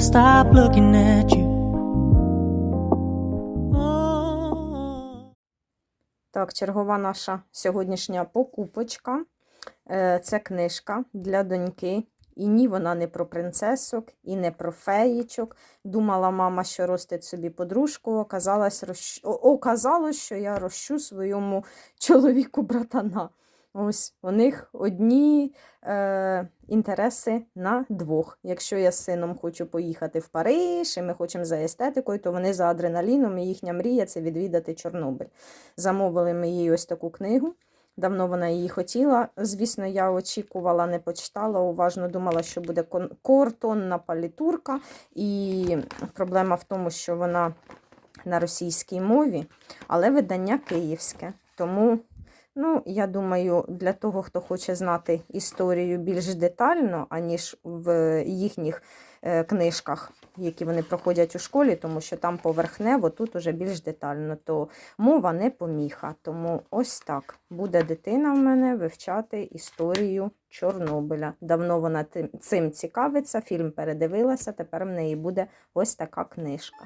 I'm stop looking at you. Так, чергова наша сьогоднішня покупочка. Е, Це книжка для доньки. І ні, вона не про принцесок, і не про феїчок. Думала мама, що ростить собі подружку. Оказалось, розщ... Оказалось, що я рощу своєму чоловіку братана. Ось у них одні е, інтереси на двох. Якщо я з сином хочу поїхати в Париж, і ми хочемо за естетикою, то вони за адреналіном, і їхня мрія це відвідати Чорнобиль. Замовили ми їй ось таку книгу. Давно вона її хотіла. Звісно, я очікувала, не почитала, уважно думала, що буде картонна палітурка. І проблема в тому, що вона на російській мові, але видання київське. Тому, ну, я думаю, для того, хто хоче знати історію більш детально, аніж в їхніх е, книжках, які вони проходять у школі, тому що там поверхнево, тут уже більш детально, то мова не поміха. Тому ось так буде дитина в мене вивчати історію Чорнобиля. Давно вона цим цікавиться, фільм передивилася, тепер в неї буде ось така книжка.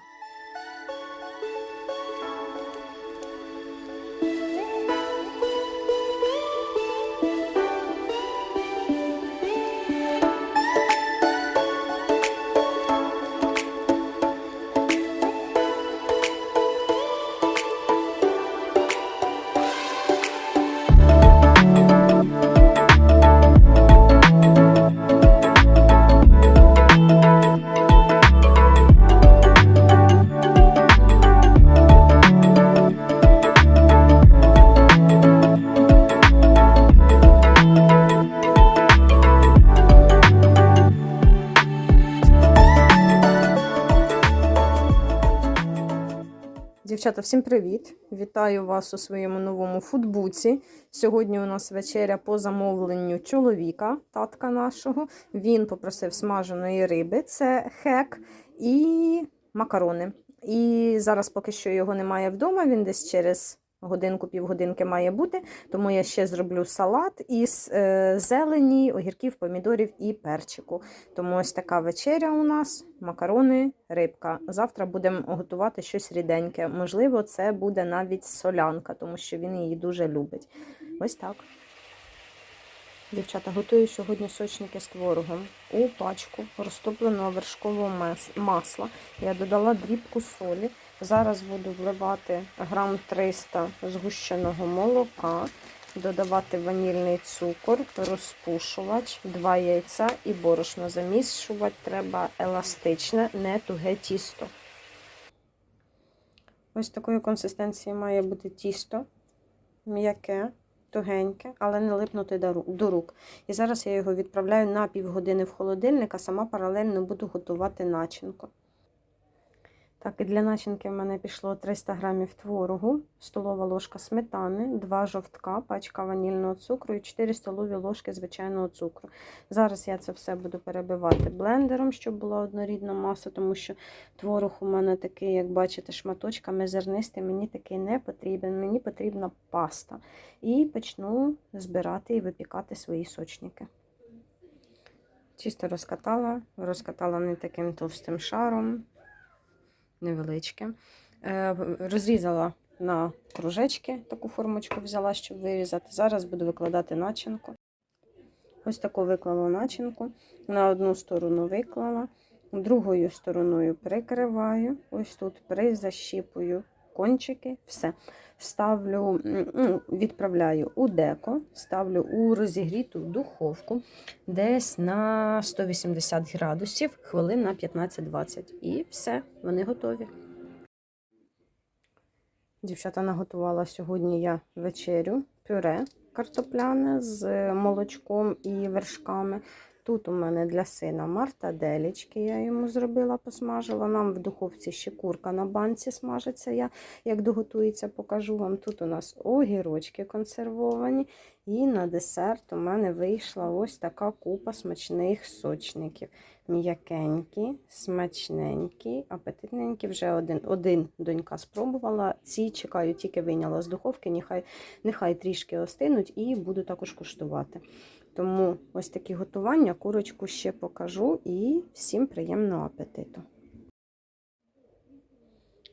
Дівчата, всім привіт! Вітаю вас у своєму новому футбуці. Сьогодні у нас вечеря по замовленню чоловіка, татка нашого. Він попросив смаженої риби, це хек і макарони. І зараз поки що його немає вдома, він десь через годинку, півгодинки має бути. Тому я ще зроблю салат із е, зелені, огірків, помідорів і перчику. Тому ось така вечеря у нас: макарони, рибка. Завтра будемо готувати щось ріденьке. Можливо, це буде навіть солянка, тому що він її дуже любить. Ось так. Дівчата, готую сьогодні сочники з творогом. У пачку розтопленого вершкового масла. Я додала дрібку солі. Зараз буду вливати грам 300 згущеного молока, додавати ванільний цукор, розпушувач, 2 яйця і борошно. Замішувати треба еластичне, не туге тісто. Ось такої консистенції має бути тісто. М'яке, тугеньке, але не липнути до рук. І зараз я його відправляю на півгодини в холодильник, а сама паралельно буду готувати начинку. Так, і для начинки в мене пішло 300 грамів творогу, столова ложка сметани, 2 жовтка, пачка ванільного цукру і 4 столові ложки звичайного цукру. Зараз я це все буду перебивати блендером, щоб була однорідна маса, тому що творог у мене такий, як бачите, шматочками зернистий, мені такий не потрібен, мені потрібна паста. І почну збирати і випікати свої сочники. Чисто розкатала, розкатала не таким товстим шаром невеличке. Е, Розрізала на кружечки, таку формочку взяла, щоб вирізати. Зараз буду викладати начинку. Ось таку виклала начинку. На одну сторону виклала. другою стороною прикриваю, ось тут призащіпую кончики, все. Ставлю, ну, відправляю у деко, ставлю у розігріту духовку десь на 180 градусів, хвилин на 15-20. І все, вони готові. Дівчата наготувала сьогодні я вечерю, пюре картопляне з молочком і вершками. Тут у мене для сина мартаделічки, я йому зробила, посмажила. Нам в духовці ще курка на банці смажиться. Я як доготується, покажу вам. Тут у нас огірочки консервовані. І на десерт у мене вийшла ось така купа смачних сочників. М'якенькі, смачненькі, апетитненькі. Вже один, один донька спробувала. Ці чекаю, тільки вийняла з духовки, нехай, нехай трішки остинуть і буду також куштувати. Тому ось такі готування, курочку ще покажу і всім приємного апетиту.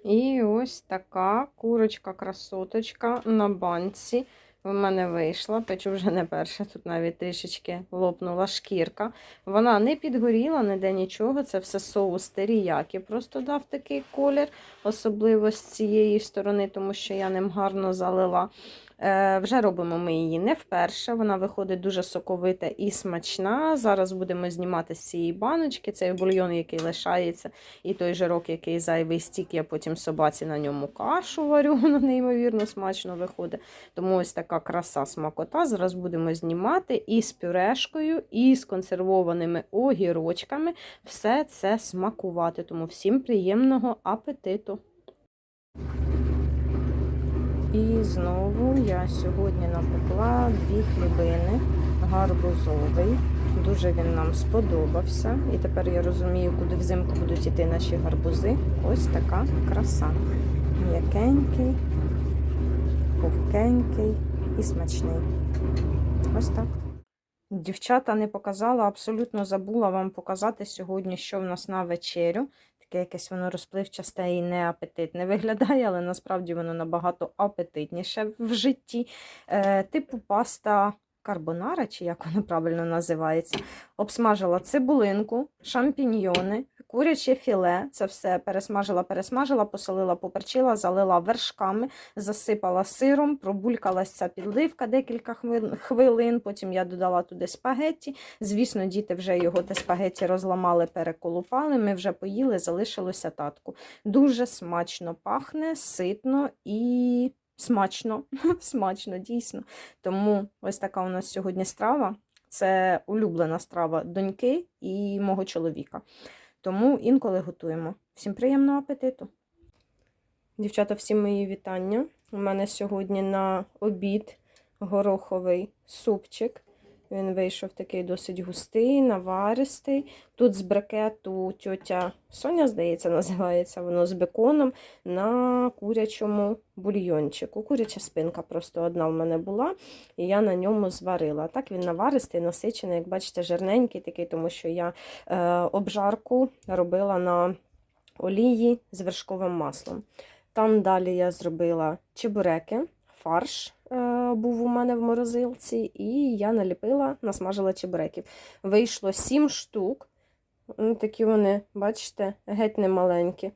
І ось така курочка-красоточка на банці. В мене вийшла, печу вже не перша, тут навіть трішечки лопнула шкірка. Вона не підгоріла, ніде нічого. Це все соус теріякі. Просто дав такий колір, особливо з цієї сторони, тому що я ним гарно залила. Е, Вже робимо ми її не вперше. Вона виходить дуже соковита і смачна. Зараз будемо знімати з цієї баночки. Цей бульйон, який лишається, і той жирок, який зайвий стік, я потім собаці на ньому кашу варю. Воно неймовірно смачно виходить. Тому ось така краса смакота. Зараз будемо знімати і з пюрешкою, і з консервованими огірочками. Все це смакувати. Тому всім приємного апетиту! І знову я сьогодні напекла дві хлібини, гарбузовий. Дуже він нам сподобався. І тепер я розумію, куди взимку будуть йти наші гарбузи. Ось така краса. М'якенький, пухкенький і смачний. Ось так. Дівчата не показала, абсолютно забула вам показати сьогодні, що в нас на вечерю. Таке якесь воно розпливчасте і неапетитне виглядає, але насправді воно набагато апетитніше в житті. Е, типу паста карбонара, чи як воно правильно називається. Обсмажила цибулинку, шампіньйони, куряче філе. Це все пересмажила, пересмажила, посолила, поперчила, залила вершками, засипала сиром, пробулькалася ця підливка декілька хвилин. Потім я додала туди спагетті. Звісно, діти вже його те спагетті розламали, переколупали. Ми вже поїли, залишилося татку. Дуже смачно пахне, ситно і смачно. смачно, дійсно. Тому ось така у нас сьогодні страва. Це улюблена страва доньки і мого чоловіка. Тому інколи готуємо. Всім приємного апетиту! Дівчата, всім мої вітання. У мене сьогодні на обід гороховий супчик. Він вийшов такий досить густий, наваристий. Тут з брикету тьотя Соня, здається, називається воно з беконом на курячому бульйончику. Куряча спинка просто одна в мене була, і я на ньому зварила. Так він наваристий, насичений, як бачите, жирненький такий, тому що я е, обжарку робила на олії з вершковим маслом. Там далі я зробила чебуреки, фарш е, був у мене в морозилці, і я наліпила, насмажила чебуреків. Вийшло 7 штук. Ну, Такі вони, бачите, геть не маленькі.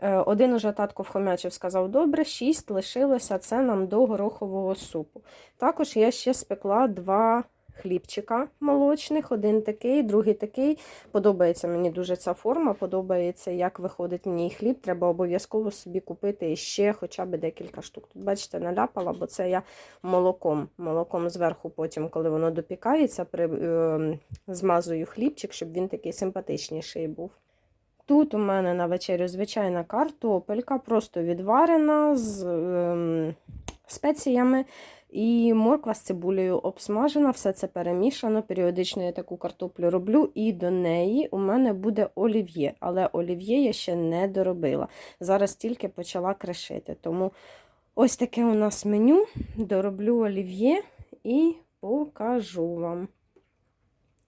Е, Один уже татко вхомячив, сказав, добре, 6 лишилося, це нам до горохового супу. Також я ще спекла два хлібчика молочних, один такий, другий такий. Подобається мені дуже ця форма, подобається, як виходить мені хліб. Треба обов'язково собі купити ще хоча б декілька штук. Тут, бачите, наляпала, бо це я молоком. Молоком зверху, потім, коли воно допікається, при, е, змазую хлібчик, щоб він такий симпатичніший був. Тут у мене на вечерю звичайна картопелька, просто відварена з ем, спеціями. І морква з цибулею обсмажена, все це перемішано. Періодично я таку картоплю роблю, і до неї у мене буде олів'є. Але олів'є я ще не доробила. Зараз тільки почала кришити. Тому ось таке у нас меню. Дороблю олів'є і покажу вам.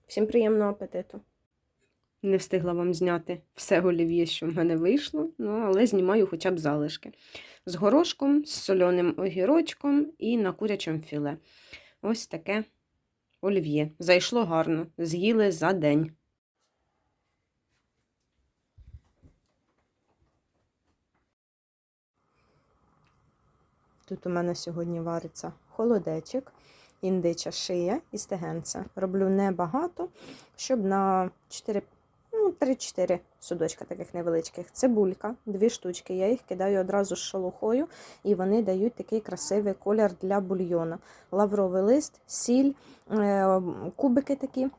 Всім приємного апетиту! Не встигла вам зняти все олів'є, що в мене вийшло, ну, але знімаю хоча б залишки з горошком, з соленим огірочком і на курячому філе. Ось таке олів'є. Зайшло гарно, з'їли за день. Тут у мене сьогодні вариться холодечик, індича шия і стегенце. Роблю небагато, щоб на 4 3-4 судочка таких невеличких. Цибулька, дві штучки. Я їх кидаю одразу з шелухою, і вони дають такий красивий колір для бульйона. Лавровий лист, сіль, е, кубики такі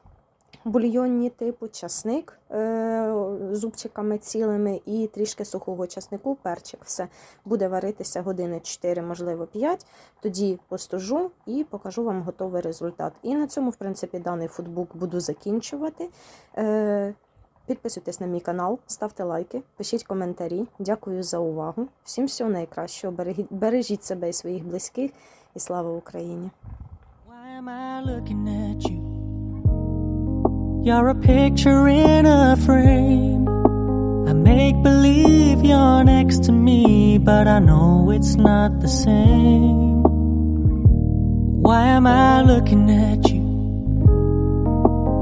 бульйонні типу, часник е, зубчиками цілими і трішки сухого часнику, перчик. Все буде варитися години 4, можливо, 5. Тоді постужу і покажу вам готовий результат. І на цьому, в принципі, даний футбук буду закінчувати. Підписуйтесь на мій канал, ставте лайки, пишіть коментарі. Дякую за увагу. Всім всього найкращого. Бережіть себе і своїх близьких. І слава Україні! You're a picture in a frame. I make believe you're next to me, but I know it's not the same. Why am I looking at you?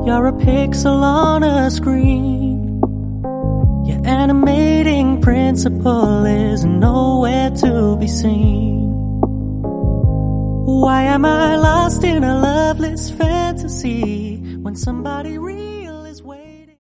You're a pixel on a screen. Your animating principle is nowhere to be seen. Why am I lost in a loveless fantasy when somebody?